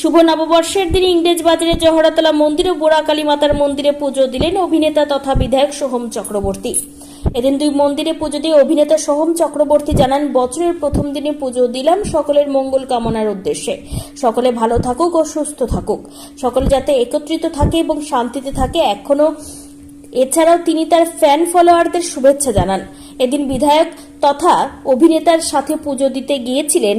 শুভ নববর্ষের দিন ইংরেজ বাজারে জহরাতলা মন্দির ও বোরাকালী মাতার মন্দিরে পুজো দিলেন অভিনেতা তথা বিধায়ক সোহম চক্রবর্তী। এদিন দুই মন্দিরে পুজো দিয়ে অভিনেতা সোহম চক্রবর্তী জানান, বছরের প্রথম দিনে পুজো দিলাম সকলের মঙ্গল কামনার উদ্দেশ্যে। সকলে ভালো থাকুক ও সুস্থ থাকুক। সকলে যাতে একত্রিত থাকে এবং শান্তিতে থাকে, এখনও এছাড়াও তিনি তার ফ্যান ফলোয়ারদের শুভেচ্ছা জানান। এদিন বিধায়ক তথা অভিনেতার সাথে পুজো দিতে গিয়েছিলেন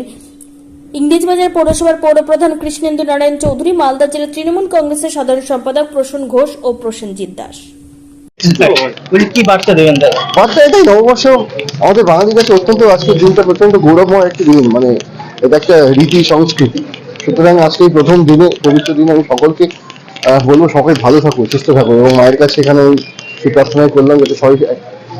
ইংরেজবাজার পৌরসভার পৌরপ্রধান কৃষ্ণেন্দু নারায়ণ চৌধুরী মালদা জেলা তৃণমূল কংগ্রেসের সাধারণ সম্পাদক প্রসূন ঘোষ ও প্রসেনজিৎ দাস। কি বার্তা দেবেন বার্তা এটাই নববর্ষ আমাদের বাঙালির কাছে অত্যন্ত আজকের দিনটা প্রচণ্ড গৌরবময় একটি দিন। মানে এটা একটা রীতি সংস্কৃতি। সুতরাং আজকে এই প্রথম দিনে পবিত্র দিনে আমি সকলকে আহ, বলব সবাই ভালো থাকুক সুস্থ থাকুক এবং মায়ের কাছে এখানে আমি সেই করলাম যাতে সবাই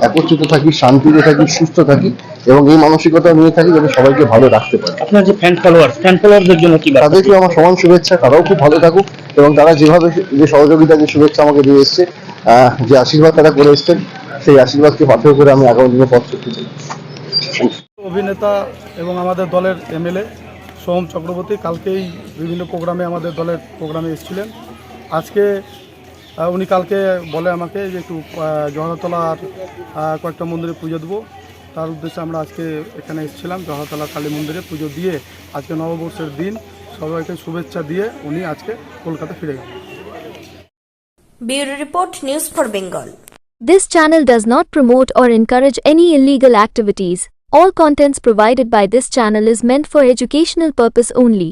একত্রিত থাকি শান্তিতে থাকি সুস্থ থাকি। এবং এই মানসিকতা নিয়ে থাকি যাতে সবাইকে ভালো রাখতে পারি। আপনার যে ফ্যান ফলোয়ার ফ্যান ফলোয়ারদের জন্য কি তাদেরকে আমার সমান শুভেচ্ছা তারাও খুব ভালো থাকুক এবং তারা যেভাবে যে সহযোগিতা যে শুভেচ্ছা আমাকে দিয়ে এসছে আহ, যে আশীর্বাদ তারা করে এসছেন সেই আশীর্বাদকে পাথর করে আমি আগামী দিনে পথ চলতে চাই। অভিনেতা এবং আমাদের দলের এমএলএ সোহম চক্রবর্তী কালকেই বিভিন্ন প্রোগ্রামে আমাদের দলের প্রোগ্রামে এসেছিলেন। আজকে উনি কালকে বলে আমাকে যে একটু জহরতলার আহ, কয়েকটা মন্দিরে পুজো দেবো। তার উদ্দেশ্যে আমরা আজকে এখানে এসেছিলাম জহরতলা কালী মন্দিরে পুজো দিয়ে আজকে নববর্ষের দিন সবাইকে শুভেচ্ছা দিয়ে উনি আজকে কলকাতা ফিরে গেলেন report news for Bengal This channel does not promote or encourage any illegal activities. All contents provided by this channel is meant for educational purpose only.